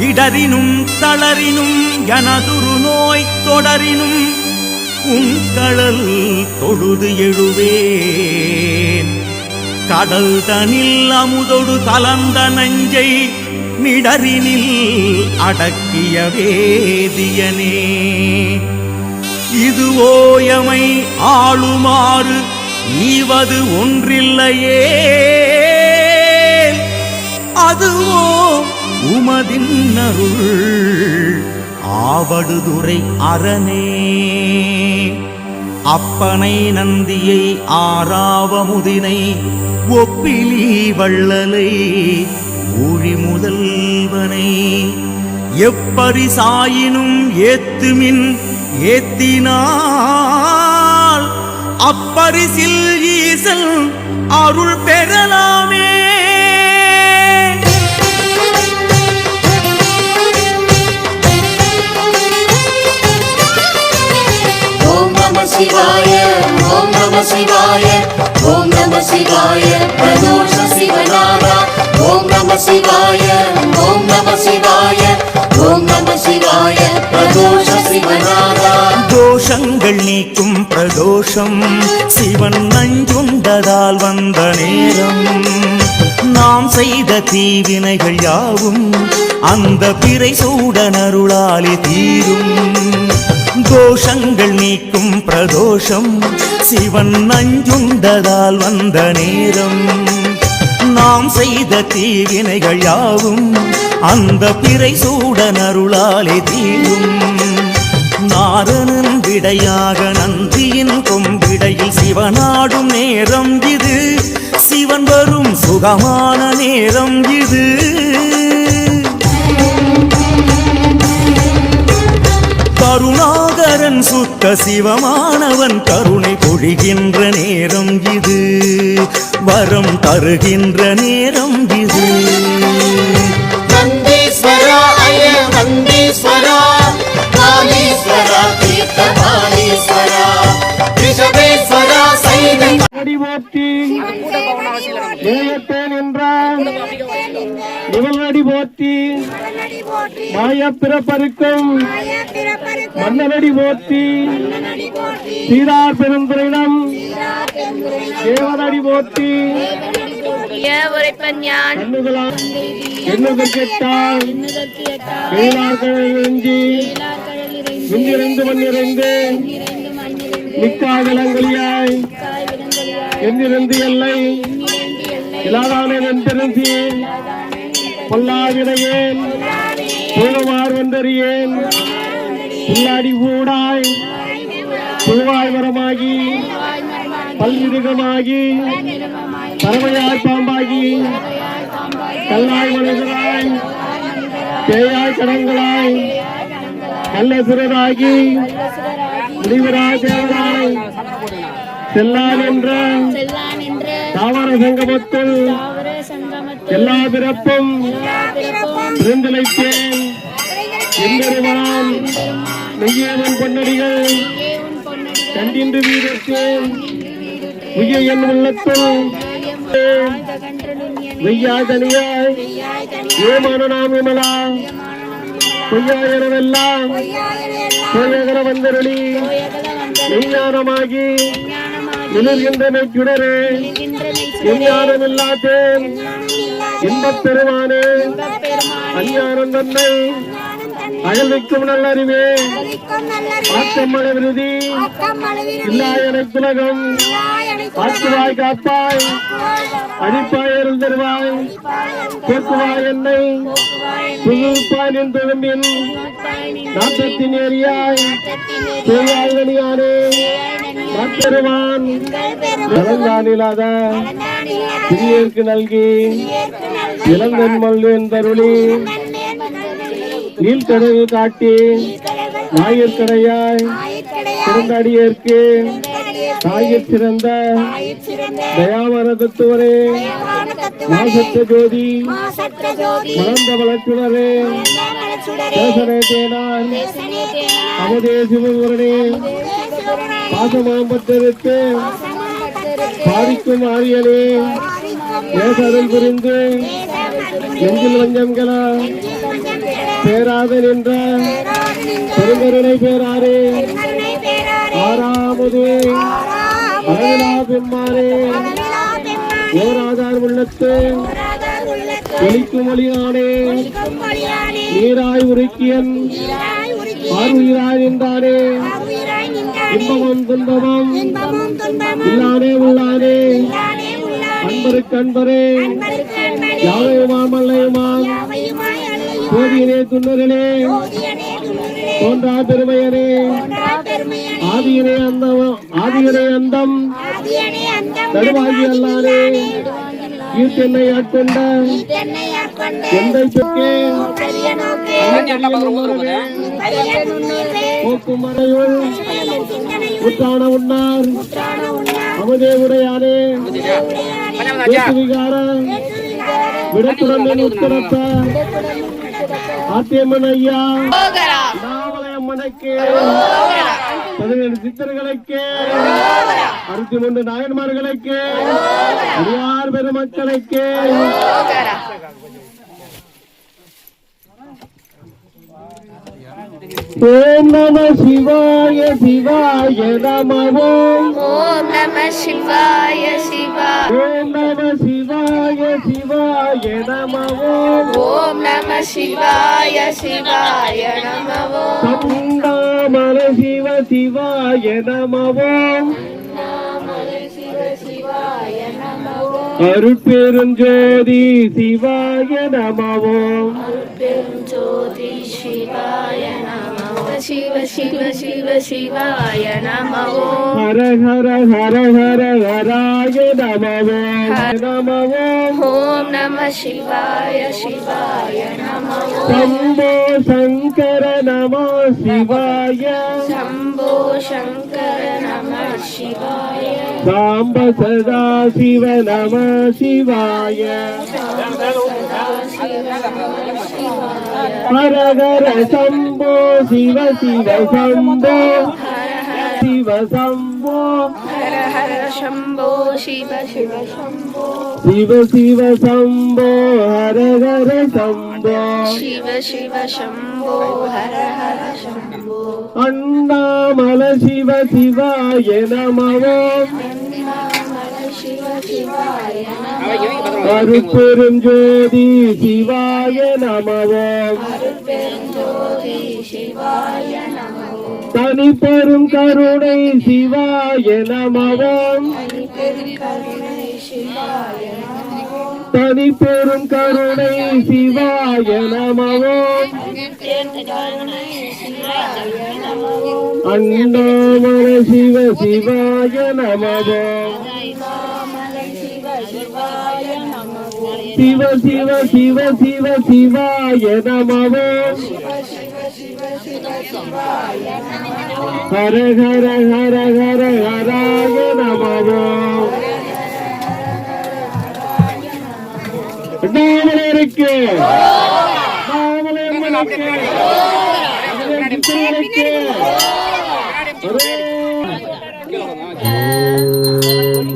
இடரினும் தளரினும் எனதுரு நோய் தொடரினும் உங்கடல் தொழுது எழுவேன். கடல் தனில் அமுதொடு கலந்த நஞ்சை மிடரினில் அடக்கிய வேதியனே. இது ஓயமை ஆளுமாறு ஈவது ஒன்றில்லையே. அதுவோ உமதின் அருள் ஆவடுதுறை அரணே. அப்பனை நந்தியை ஆறாவமுதினை ஒப்பிலி வள்ளலை ஊழி முதல்வனை எப்பரிசாயினும் ஏத்துமின் ஏத்தினால் அப்பரிசில் ஈசல் அருள் பெறலாமே. ஓம் நம சிவாய ஓம் நம சிவாய ஓம் நம சிவாய பிரதோஷ சிவநாதா. ஓம் நம சிவாய ஓம் நம சிவாய. சிவாய பிரதோஷ சிவநாதா. தோஷங்கள் நீக்கும் பிரதோஷம். சிவன் நஞ்சுண்டதால் வந்த நேரம். நாம் செய்த தீவினைகள் யாவும் அந்த பிறை சூடனருளாலே தீரும். தோஷங்கள் நீக்கும் பிரதோஷம். சிவன் நஞ்சுண்டதால் வந்த நேரம். நாம் செய்த தீவினைகள் யாவும் அந்த பிறை சூடனருளாலே தீரும் நாரணன் விடையாக நந்தியின் கொம்பிடையில் சிவனாடும் நேரம் இது. சிவன் வரும் சுகமான நேரம் இது. கருணா கருணாகரன் சுத்த சிவமானவன் கருணை பொழிகின்ற நேரம் இது. வரம் தருகின்ற நேரம் இது. நந்தீஸ்வரா அய நந்தீஸ்வரா தீர்த்தபாலீஸ்வரா ரிஷபேஸ்வரா என்றான் இவளடி போற்றி. மாய பிறப்பருக்கும் மன்னனடி போற்றி. சீரார் பெருந்துரையிடம் தேவனடி போற்றி. எண்ணுதல் கெட்டால் நெஞ்சி மின்னிறைந்து மண்ணிறைந்து மிக்காதலங்களியாய் எண்ணிறந்து எல்லை இலாதானே வென்றி பொல்லாவினையேன் பூலமார் வந்தறியேன் பில்லாடி ஊடாய் பூவாய் மரமாகி பல்விருகமாகி பறவையாய் பாம்பாகி கல்லாய் மனிதராய் பேயாய் கடங்களாய் நல்ல சிறராகி முடிவராய் தேவராய். செல்லான் என்ற தாவர சங்கமத்தில் எல்லா பிறப்பும் பிறந்தளித்தேன் எம்பெருமான் மெய்யேவன் பொன்னடிகள் கண்டின்று வீரத்தேன் உய்ய என் என வெய்யாய் தனியாய் ஏமான நாம் விமலா. பொய்யாயிரமெல்லாம் பொய்யகர வந்தருளி. மெய்ஞானமாகி நிலர்கின்ற மெய்ச்சுடரே. எஞ்ஞானமில்லாதேன் இன்பப் பெருமானே அஞ்ஞானம் தன்னை அயல் வைக்கும் நல்லறிவே ஆக்கமழ விருதி இல்லா எனக்குலகம் ஆற்றுவாய் காப்பாய் அடிப்பாய் அருந்தருவாய் போக்குவாய் என்னை புகுப்பாய் நின் தொழும்பின் நாட்டத்தின் ஏரியாய் தூயாய் வெளியானே மாத்தருவான் நலங்கானிலாத சிறியருக்கு நல்கி இளங்கன் தருளி நீல் நீல்கடவு காட்டி ஞாயிற்கடையாய் சிறந்தடியேற்கு தாயிற் சிறந்த தயாவர தத்துவரே மாசத்த ஜோதி மலர்ந்த வளர்ச்சுடரே தேசனே தேனான் அமுதே சிவபுரணே பாசமாம்பத்திற்கு பாதிக்கும் ஆரியனே. நேசரல் புரிந்து நெஞ்சில் வஞ்சம்கள பேராத நின்ற பெருங்கருணை பேராரே. ஆறாமுதே அழகலா பெம்மானே ஓராதார் உள்ளத்து ஒலிக்கும் ஒளியானே. நீராய் உருக்கியன் பார்வையிராய் நின்றானே. இன்பமும் துன்பமும். இல்லானே உள்ளானே அன்பருக்கு அன்பரே. யாவையுமாம் மல்லையுமாம் போதியனே துன்னரனே தோன்றா பெருமையனே. ஆதியனே அந்தம் ஆதியனே அந்தம். நடுவாகி அல்லானே ஈர்த்தென்னை ஆட்கொண்ட. எந்தை போக்கும் மறையுள் உற்றான உண்ணார். அமுதே உடையானே விடத்துடன் உத்தரத்த ஆத்தியம்மன் ஐயா நாவலையம்மனுக்கு பதினேழு சித்தர்களுக்கு. அறுபத்தி மூன்று நாயன்மார்களுக்கு பெருமக்களுக்கு. ஓம் நம சிவாய சிவாய நமவோம் ஓம் நம சிவாய சிவாய ஓம் நம சிவாய சிவாய நமவோம் ஓம் நம சிவாய சிவாய நமவோ சந்தாமர சிவ சிவாய நமவோம் அருட்பெருஞ்சோதி சிவாய நமவோம் ஜோதி சிவாய நமவோ சிவ சிவ சிவ சிவாய நமவோ ஹர ஹர ஹர ஹர ஹராய நமவோம் நமவோம் ஓம் நம சிவாய சிவாய நமவோ சம்போ சங்கர நமோ சிவாய சம்போ சங்கர நம சிவாய சாம்ப சதா சிவ நம சிவாய ஹர ஹரஹர சம்போ சிவ சிவ சம்போ. சிவ சம்போ. ஹர சம்போ சிவ சிவ சம்போ சிவ சிவ சம்போ ஹர ஹர சம்போ. சிவ சிவ சம்போ ஹர ஹர சம்போ அண்ணாமல சிவ சிவாய நமவோம் சிவ சிவாய ஜோதி சிவாய நமவோம் பெருஞ்சோதி தனி பெரும் கருணை சிவாய நமவோம் தனி பெரும் கருணை சிவாய நமவோம் அண்ணாமல சிவ சிவாய நமவோம் சிவ சிவ சிவ சிவ சிவாய நமவோம் ஹர ஹர ஹர ஹர ஹராய நமவோம் நாமலருக்கு. நாமலம்மனுக்கு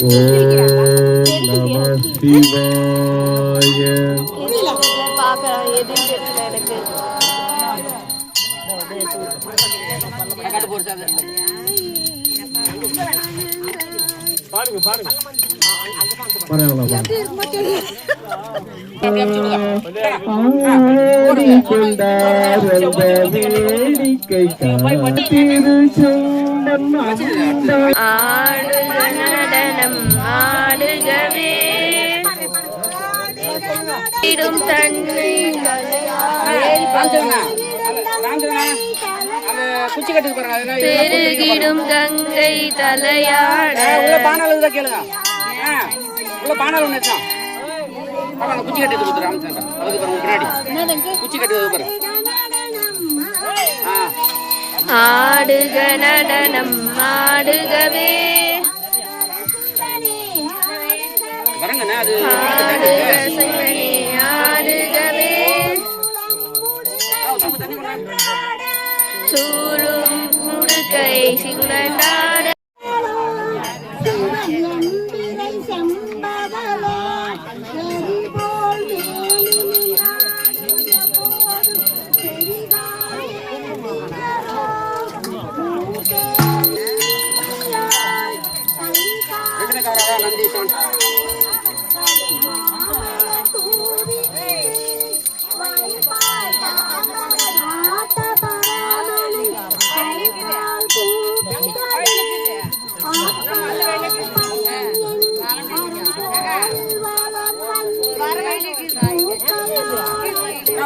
ஓம் நம சிவாய ஓம் நம ஆடிக்கொண்டார் அந்த வேடிக்கை காத்திரு நடனம் ஆடுகவே. இடும் அது பெருகிடும் கங்கை தலையாட. பானால் கேளுங்க உள்ள பானால் குச்சி கட்டி கொடுத்துரு ராமச்சந்திரன் அதுக்கு பாருங்க பின்னாடி. குச்சி கட்டி பாரு. ஆடுக நடனம் ஆடுகவே. ஆடுக சிவனே ஆடுகவே. சூழும் முடுக்கை சிங்கண்டாட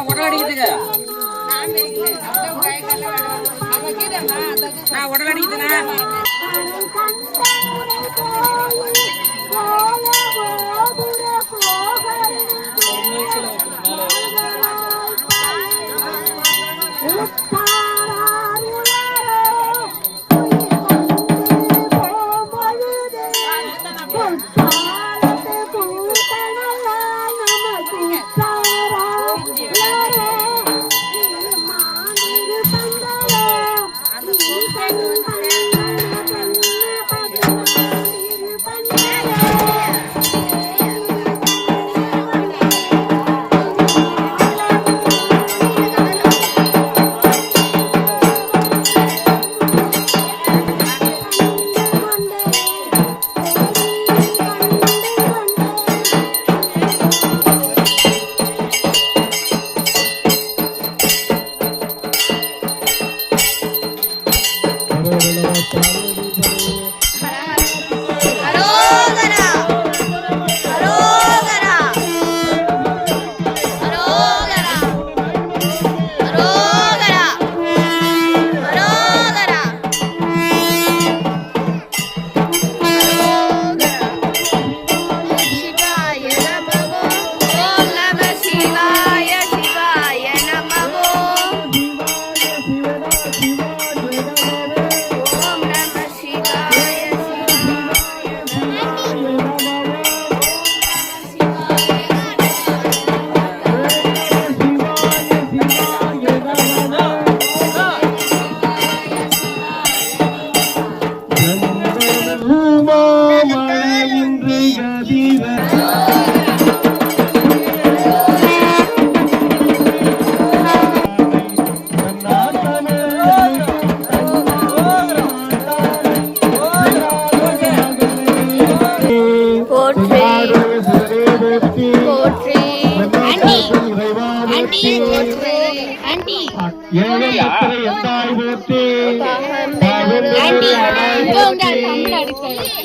நான் உடல் அடிக்குதுங்க. நான் உடல் அடிக்குதுங்க. அரோகரா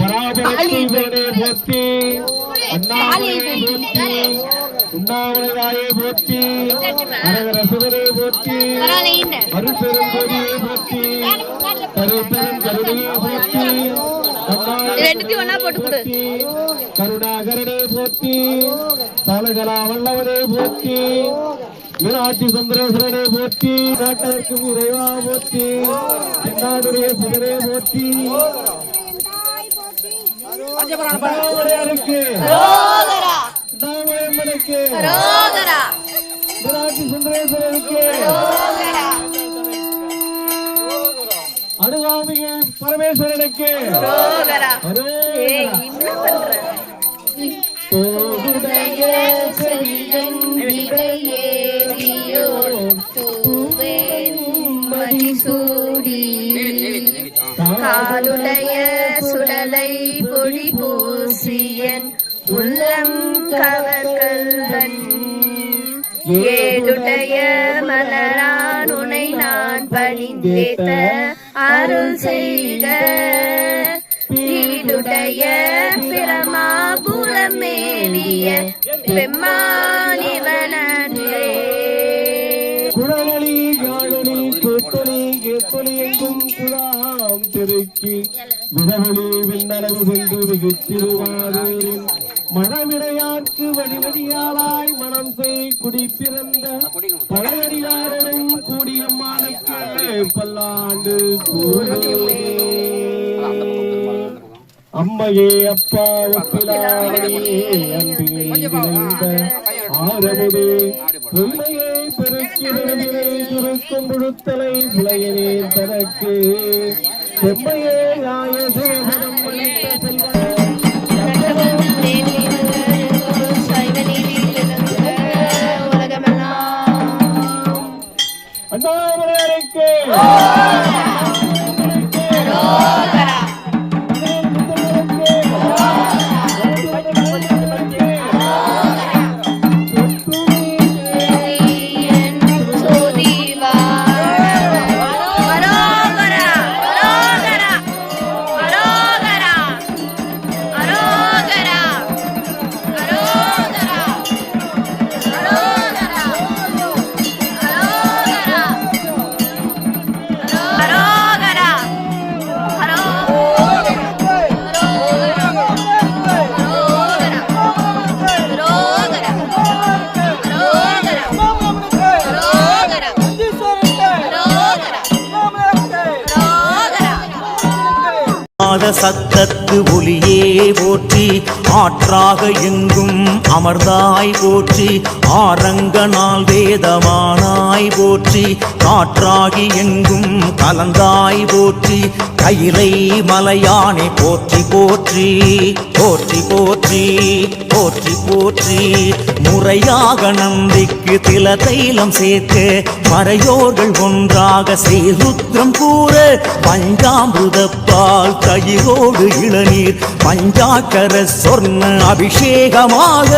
பராபரத்தை போற்றி அரகர சிவனை போற்றி அருப்பெரும் கொடியை போற்றி கருப்பெரும் கருணையை போற்றி ரெண்டுத்தையும் ஒண்ணா போட்டு கொடு. கருணாகரனை போற்றி தாளகலா வல்லவனை போற்றி மீனாட்சி சுந்தரேஸ்வரனை போற்றி நாட்டதற்கும் இறைவா போற்றி என்னாடுடைய சிவனை போற்றி. மீனாட்சி சுந்தரேஸ்வரனுக்கு. ரோகரா அனுகாமிக பரமேஸ்வரனுக்கு. காலுடைய சுடலை பொடி பூசியன் உள்ளம் கவர்கள்வன் ஏதுடைய மலரான் உனை நான் பணிந்தேத்த அருள் செய்க வீடுடைய பிரமாபுரம் மேலிய பெம்மானிவனே குழலி யாழலி கூத்தலி கேத்தலி எங்கும் குழாம் திருக்கி. விடவழி விண்ணளவு சென்று மிகச்சிறுவாரூரின் மனவிடையாக்கு வழிவழியாளாய் மனம் செய் குடி பிறந்த பழையடியாரனும் கூடியம்மானுக்கு பல்லாண்டு அம்மையே அப்பா ஒப்பிலாமணியே அன்பில் விளைந்த ஆரமுதே உண்மையை பெருக்கிறே சுருக்கும் முழுத்தலை விளையனே தனக்கு. செம்மையே ஆய சிவபரம் அண்ணாமலையாருக்கு சத்தத்து ஒளியே போற்றி ஆற்றாக எங்கும் அமர்ந்தாய் போற்றி ஆரங்கனால் வேதமானாய் போற்றி காற்றாகி எங்கும் கலந்தாய் போற்றி கையிலை மலையானை போற்றி போற்றி போற்றி போற்றி போற்றி போற்றி. முறையாக நந்திக்கு தில தைலம் சேர்த்து மறையோர்கள் ஒன்றாக செய்ருத்ரம் கூற பஞ்சாமிருதப்பால் தயிரோடு இளநீர் பஞ்சாக்கர சொர்ண அபிஷேகமாக.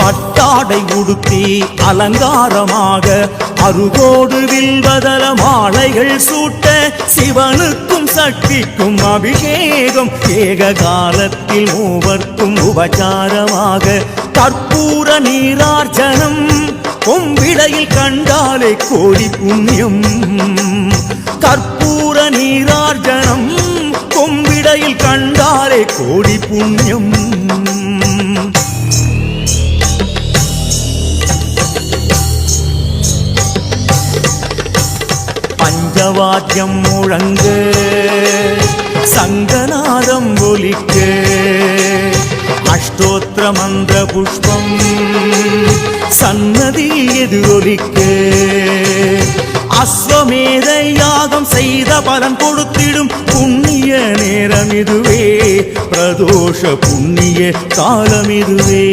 பட்டாடை உடுத்தி அலங்காரமாக அருகோடு வில்வதல மாலைகள் சூட்ட சிவனுக்கும் சக்திக்கும் அபிஷேகம் ஏக காலத்தில் மூவர்க்கும் உபச்சாரமாக கற்பூர நீரார்ச்சனம் கொம்பிடையில் கண்டாலே கோடி புண்ணியம். கற்பூர நீரார்ச்சனம் கொம்பிடையில் கண்டாலே கோடி புண்ணியம். பஞ்சவாத்தியம் முழங்கு சங்கநாதம் ஒலிக்கு. அஷ்டோத்திர மந்திர புஷ்பம் சன்னதியில் எதிரொலிக்கு அஸ்வமேத யாகம் செய்த பலன் கொடுத்திடும் புண்ணிய நேரம் இதுவே. பிரதோஷ புண்ணிய காலம் இதுவே.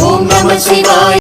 ஓம் நம சிவாய